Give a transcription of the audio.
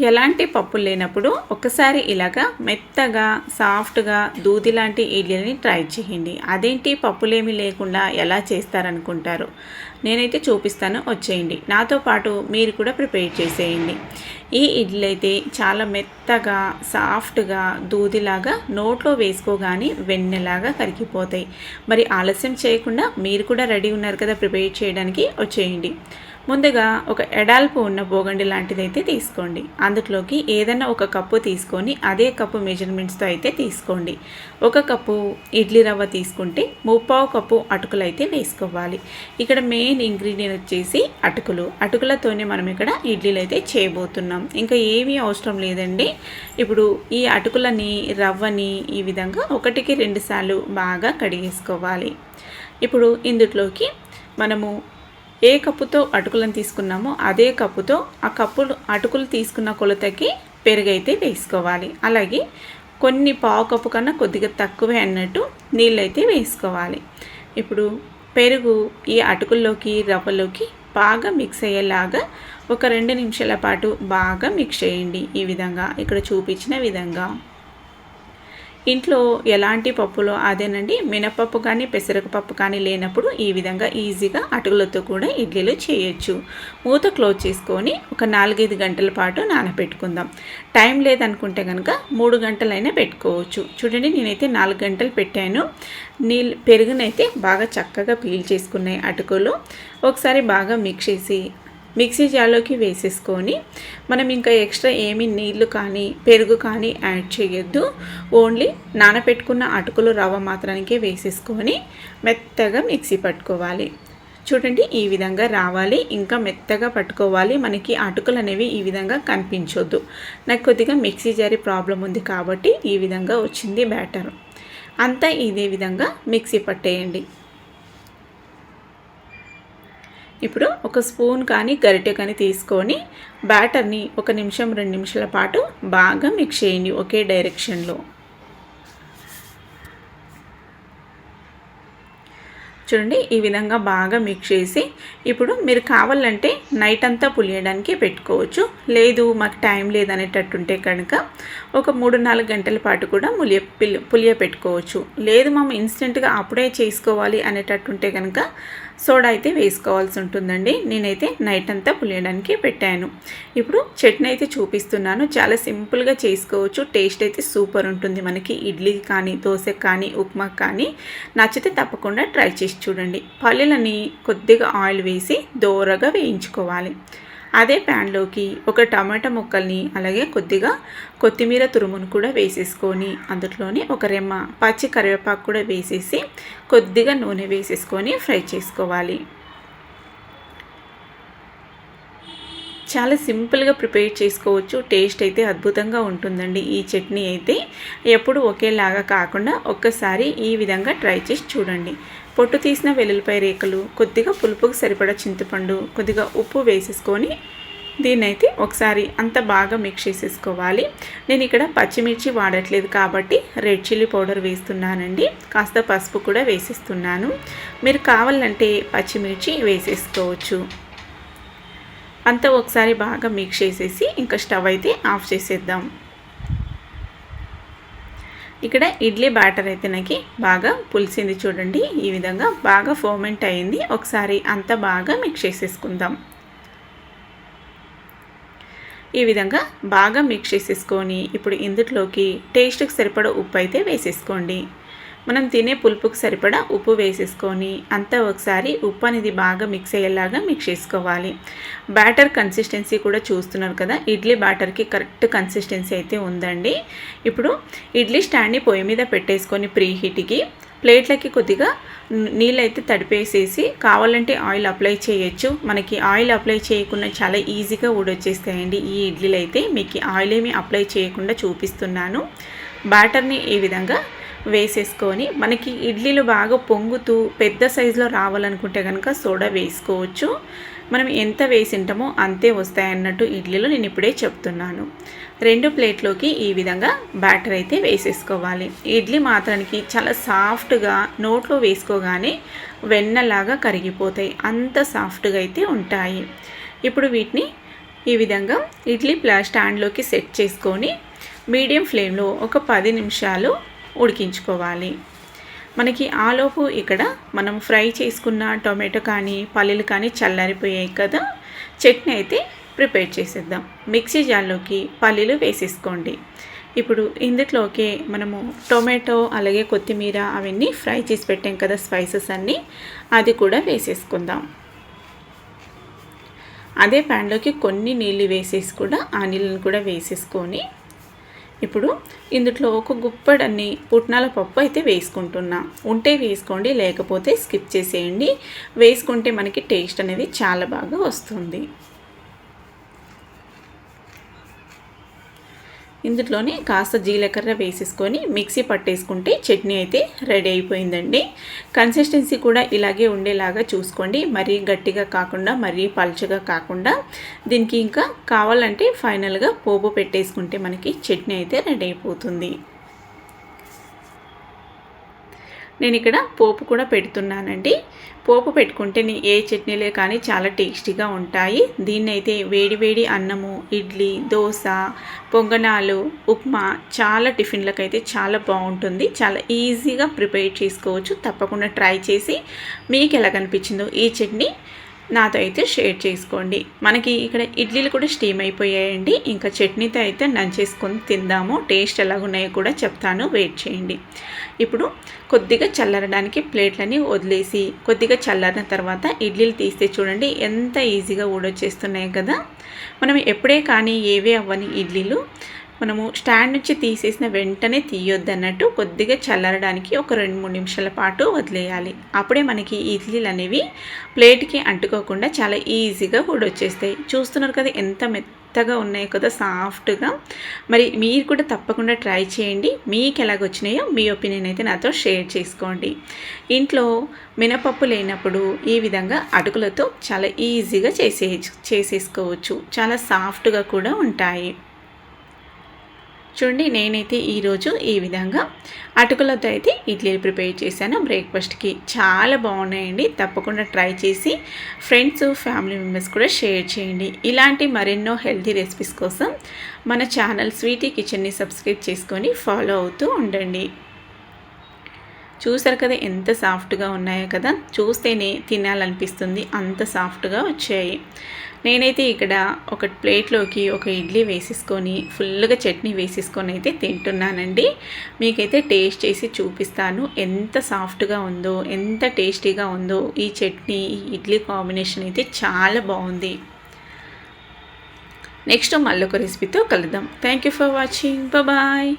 ఎలాంటి పప్పులు లేనప్పుడు ఒకసారి ఇలాగా మెత్తగా సాఫ్ట్గా దూది లాంటి ఇడ్లీని ట్రై చేయండి. అదేంటి? పప్పులేమి లేకుండా ఎలా చేస్తారనుకుంటారు? నేనైతే చూపిస్తాను వచ్చేయండి. నాతో పాటు మీరు కూడా ప్రిపేర్ చేసేయండి. ఈ ఇడ్లీ అయితే చాలా మెత్తగా సాఫ్ట్గా దూదిలాగా నోట్లో వేసుకోగానే వెన్నెలాగా కరిగిపోతాయి. మరి ఆలస్యం చేయకుండా మీరు కూడా రెడీ ఉన్నారు కదా ప్రిపేర్ చేయడానికి వచ్చేయండి. ముందుగా ఒక ఎడాల్పు ఉన్న బోగండి లాంటిది అయితే తీసుకోండి. అందులోకి ఏదైనా ఒక కప్పు తీసుకొని అదే కప్పు మెజర్మెంట్స్తో అయితే తీసుకోండి. ఒక కప్పు ఇడ్లీ రవ్వ తీసుకుంటే ముప్పావు కప్పు అటుకులు అయితే వేసుకోవాలి. ఇక్కడ మెయిన్ ఇంగ్రీడియంట్ వచ్చేసి అటుకులు. అటుకులతోనే మనం ఇక్కడ ఇడ్లీలు అయితే చేయబోతున్నాం. ఇంకా ఏమీ అవసరం లేదండి. ఇప్పుడు ఈ అటుకులని రవ్వని ఈ విధంగా ఒకటికి రెండు సార్లు బాగా కడిగేసుకోవాలి. ఇప్పుడు ఇందులోకి మనము ఏ కప్పుతో అటుకులను తీసుకున్నామో అదే కప్పుతో ఆ కప్పులు అటుకులు తీసుకున్న కొలతకి పెరుగైతే వేసుకోవాలి. అలాగే కొన్ని పావు కప్పు కన్నా కొద్దిగా తక్కువే అన్నట్టు నీళ్ళైతే వేసుకోవాలి. ఇప్పుడు పెరుగు ఈ అటుకుల్లోకి రవ్వలోకి బాగా మిక్స్ అయ్యేలాగా ఒక రెండు నిమిషాల పాటు బాగా మిక్స్ చేయండి ఈ విధంగా. ఇక్కడ చూపించిన విధంగా. ఇంట్లో ఎలాంటి పప్పులో అదేనండి మినపప్పు కానీ పెసరకపప్పు కానీ లేనప్పుడు ఈ విధంగా ఈజీగా అటుకులతో కూడా ఇడ్లీలు చేయొచ్చు. మూత క్లోజ్ చేసుకొని ఒక నాలుగైదు గంటల పాటు నానబెట్టుకుందాం. టైం లేదనుకుంటే కనుక మూడు గంటలైనా పెట్టుకోవచ్చు. చూడండి నేనైతే నాలుగు గంటలు పెట్టాను. నీళ్ళు పెరుగునైతే బాగా చక్కగా పీల్ చేసుకున్నాయి అటుకులు. ఒకసారి బాగా మిక్స్ చేసి మిక్సీ జార్లోకి వేసేసుకొని మనం ఇంకా ఎక్స్ట్రా ఏమి నీళ్ళు కానీ పెరుగు కానీ యాడ్ చేయొద్దు. ఓన్లీ నానపెట్టుకున్న అటుకులు రవ్వ మాత్రానికే వేసేసుకొని మెత్తగా మిక్సీ పట్టుకోవాలి. చూడండి ఈ విధంగా రావాలి. ఇంకా మెత్తగా పట్టుకోవాలి. మనకి అటుకులు అనేవి ఈ విధంగా కనిపించొద్దు. నాకు కొద్దిగా మిక్సీ జారి ప్రాబ్లం ఉంది కాబట్టి ఈ విధంగా వచ్చింది బ్యాటర్. అంతా ఇదే విధంగా మిక్సీ పట్టేయండి. ఇప్పుడు ఒక స్పూన్ కానీ గరిటె కానీ తీసుకొని బ్యాటర్ని ఒక నిమిషం రెండు నిమిషాల పాటు బాగా మిక్స్ చేయండి ఒకే డైరెక్షన్లో చూడండి ఈ విధంగా బాగా మిక్స్ చేసి ఇప్పుడు మీరు కావాలంటే నైట్ అంతా పులియడానికి పెట్టుకోవచ్చు. లేదు మాకు టైం లేదనేటట్టుంటే కనుక ఒక మూడు నాలుగు గంటల పాటు కూడా ములియ పులియ పెట్టుకోవచ్చు. లేదు మేము ఇన్స్టెంట్గా అప్పుడే చేసుకోవాలి అనేటట్టుంటే కనుక సోడా అయితే వేసుకోవాల్సి ఉంటుందండి. నేనైతే నైట్ అంతా పులియడానికి పెట్టాను. ఇప్పుడు చట్నీ అయితే చూపిస్తున్నాను. చాలా సింపుల్గా చేసుకోవచ్చు. టేస్ట్ అయితే సూపర్ ఉంటుంది మనకి. ఇడ్లీ కానీ దోశ కానీ ఉప్మా కానీ నచ్చితే తప్పకుండా ట్రై చేసి చూడండి. పల్లెలని కొద్దిగా ఆయిల్ వేసి దోరగా వేయించుకోవాలి. అదే ప్యాన్లోకి ఒక టమాటా ముక్కల్ని అలాగే కొద్దిగా కొత్తిమీర తురుమును కూడా వేసేసుకొని అందులోనే ఒక రెమ్మ పచ్చి కరివేపాకు కూడా వేసేసి కొద్దిగా నూనె వేసేసుకొని ఫ్రై చేసుకోవాలి. చాలా సింపుల్గా ప్రిపేర్ చేసుకోవచ్చు. టేస్ట్ అయితే అద్భుతంగా ఉంటుందండి. ఈ చట్నీ అయితే ఎప్పుడు ఒకేలాగా కాకుండా ఒక్కసారి ఈ విధంగా ట్రై చేసి చూడండి. పొట్టు తీసిన వెల్లుల్లిపాయ రేకలు కొద్దిగా పులుపుకు సరిపడా చింతపండు కొద్దిగా ఉప్పు వేసేసుకొని దీన్ని అయితే ఒకసారి అంత బాగా మిక్స్ చేసేసుకోవాలి. నేను ఇక్కడ పచ్చిమిర్చి వాడట్లేదు కాబట్టి రెడ్ చిల్లీ పౌడర్ వేస్తున్నానండి. కాస్త పసుపు కూడా వేసేస్తున్నాను. మీరు కావాలంటే పచ్చిమిర్చి వేసేసుకోవచ్చు. అంతా ఒకసారి బాగా మిక్స్ చేసేసి ఇంకా స్టవ్ అయితే ఆఫ్ చేసేద్దాం. ఇక్కడ ఇడ్లీ బ్యాటర్ అయితే నాకు బాగా పులిసింది చూడండి. ఈ విధంగా బాగా ఫోమెంట్ అయింది. ఒకసారి అంతా బాగా మిక్స్ చేసేసుకుందాం. ఈ విధంగా బాగా మిక్స్ చేసేసుకొని ఇప్పుడు ఇందులోకి టేస్ట్కి సరిపడ ఉప్పు అయితే వేసేసుకోండి. మనం తినే పులుపుకి సరిపడా ఉప్పు వేసేసుకొని అంతా ఒకసారి ఉప్పు అనేది బాగా మిక్స్ అయ్యేలాగా మిక్స్ చేసుకోవాలి. బ్యాటర్ కన్సిస్టెన్సీ కూడా చూస్తున్నారు కదా ఇడ్లీ బ్యాటర్కి కరెక్ట్ కన్సిస్టెన్సీ అయితే ఉందండి. ఇప్పుడు ఇడ్లీ స్టాండ్ని పొయ్యి మీద పెట్టేసుకొని ప్రీ హీట్కి ప్లేట్లకి కొద్దిగా నీళ్ళైతే తడిపేసేసి కావాలంటే ఆయిల్ అప్లై చేయొచ్చు. మనకి ఆయిల్ అప్లై చేయకుండా చాలా ఈజీగా ఊడొచ్చేస్తాయండి ఈ ఇడ్లీలు అయితే మీకు ఆయిల్ ఏమి అప్లై చేయకుండా చూపిస్తున్నాను. బ్యాటర్ని ఈ విధంగా వేసేసుకొని మనకి ఇడ్లీలు బాగా పొంగుతూ పెద్ద సైజులో రావాలనుకుంటే కనుక సోడా వేసుకోవచ్చు. మనం ఎంత వేసింటామో అంతే వస్తాయన్నట్టు ఇడ్లీలు నేను ఇప్పుడే చెప్తున్నాను. రెండు ప్లేట్లోకి ఈ విధంగా బ్యాటర్ అయితే వేసేసుకోవాలి. ఇడ్లీ మాత్రానికి చాలా సాఫ్ట్గా నోట్లో వేసుకోగానే వెన్నలాగా కరిగిపోతాయి. అంత సాఫ్ట్గా అయితే ఉంటాయి. ఇప్పుడు వీటిని ఈ విధంగా ఇడ్లీ ప్లా స్టాండ్లోకి సెట్ చేసుకొని మీడియం ఫ్లేమ్లో ఒక పది నిమిషాలు ఉడికించుకోవాలి. మనకి ఆలోపు ఇక్కడ మనం ఫ్రై చేసుకున్న టొమాటో కానీ పల్లీలు కానీ చల్లారిపోయాయి కదా. చట్నీ అయితే ప్రిపేర్ చేసేద్దాం. మిక్సీ జార్లోకి పల్లీలు వేసేసుకోండి. ఇప్పుడు ఇందులోకి మనము టొమాటో అలాగే కొత్తిమీర అవన్నీ ఫ్రై చేసి పెట్టాం కదా స్పైసెస్ అన్నీ. అది కూడా వేసేసుకుందాం. అదే ప్యాన్లోకి కొన్ని నీళ్ళు వేసేసి కూడా ఆ నీళ్ళని కూడా వేసేసుకొని ఇప్పుడు ఇందులో ఒక గుప్పడన్ని పుట్నాల పప్పు అయితే వేసుకుంటున్నా. ఉంటే వేసుకోండి లేకపోతే స్కిప్ చేసేయండి. వేసుకుంటే మనకి టేస్ట్ అనేది చాలా బాగా వస్తుంది. ఇందులోనే కాస్త జీలకర్ర వేసేసుకొని మిక్సీ పట్టేసుకుంటే చట్నీ అయితే రెడీ అయిపోయిందండి. కన్సిస్టెన్సీ కూడా ఇలాగే ఉండేలాగా చూసుకోండి. మరీ గట్టిగా కాకుండా మరీ పలుచగా కాకుండా. దీనికి ఇంకా కావాలంటే ఫైనల్గా పోపు పెట్టేసుకుంటే మనకి చట్నీ అయితే రెడీ అయిపోతుంది. నేను ఇక్కడ పోపు కూడా పెడుతున్నానండి. పోపు పెట్టుకుంటే ఏ చట్నీలే కానీ చాలా టేస్టీగా ఉంటాయి. దీన్ని అయితే వేడి వేడి అన్నము ఇడ్లీ దోశ పొంగనాలు ఉప్మా చాలా టిఫిన్లకు అయితే చాలా బాగుంటుంది. చాలా ఈజీగా ప్రిపేర్ చేసుకోవచ్చు. తప్పకుండా ట్రై చేసి మీకు ఎలా కనిపించిందో ఈ చట్నీ నాతో అయితే షేర్ చేసుకోండి. మనకి ఇక్కడ ఇడ్లీలు కూడా స్టీమ్ అయిపోయాయండి. ఇంకా చట్నీతో అయితే నంచేసుకొని తిందాము. టేస్ట్ ఎలాగున్నాయో కూడా చెప్తాను. వెయిట్ చేయండి. ఇప్పుడు కొద్దిగా చల్లరడానికి ప్లేట్లని వదిలేసి కొద్దిగా చల్లారిన తర్వాత ఇడ్లీలు తీస్తే చూడండి ఎంత ఈజీగా ఊడొచ్చేస్తున్నాయి కదా. మనం ఎప్పుడే కానీ ఏవే అవ్వని ఇడ్లీలు మనము స్టాండ్ నుంచి తీసేసిన వెంటనే తీయొద్దు అన్నట్టు కొద్దిగా చల్లరడానికి ఒక రెండు మూడు నిమిషాల పాటు వదిలేయాలి. అప్పుడే మనకి ఇడ్లీలు అనేవి ప్లేట్కి అంటుకోకుండా చాలా ఈజీగా కూడా వచ్చేస్తాయి. చూస్తున్నారు కదా ఎంత మెత్తగా ఉన్నాయి కదా సాఫ్ట్గా. మరి మీరు కూడా తప్పకుండా ట్రై చేయండి. మీకు ఎలాగొచ్చినాయో మీ ఒపీనియన్ అయితే నాతో షేర్ చేసుకోండి. ఇంట్లో మినపప్పు లేనప్పుడు ఈ విధంగా అటుకులతో చాలా ఈజీగా చేసే చేసేసుకోవచ్చు. చాలా సాఫ్ట్గా కూడా ఉంటాయి. చూడండి నేనైతే ఈరోజు ఈ విధంగా అటుకులతో అయితే ఇడ్లీలు ప్రిపేర్ చేశాను. బ్రేక్ఫాస్ట్కి చాలా బాగున్నాయండి. తప్పకుండా ట్రై చేసి ఫ్రెండ్స్ ఫ్యామిలీ మెంబర్స్ కూడా షేర్ చేయండి. ఇలాంటి మరెన్నో హెల్తీ రెసిపీస్ కోసం మన ఛానల్ స్వీటీ కిచెన్ని సబ్స్క్రైబ్ చేసుకొని ఫాలో అవుతూ ఉండండి. చూసారు కదా ఎంత సాఫ్ట్గా ఉన్నాయో కదా? చూస్తేనే తినాలనిపిస్తుంది అంత సాఫ్ట్గా వచ్చాయి. నేనైతే ఇక్కడ ఒక ప్లేట్లోకి ఒక ఇడ్లీ వేసేసుకొని ఫుల్గా చట్నీ వేసేసుకొని అయితే తింటున్నానండి. మీకైతే టేస్ట్ చేసి చూపిస్తాను ఎంత సాఫ్ట్గా ఉందో ఎంత టేస్టీగా ఉందో. ఈ చట్నీ ఈ ఇడ్లీ కాంబినేషన్ అయితే చాలా బాగుంది. నెక్స్ట్ మళ్ళొక రెసిపీతో కలుద్దాం. Thank you for watching. Bye.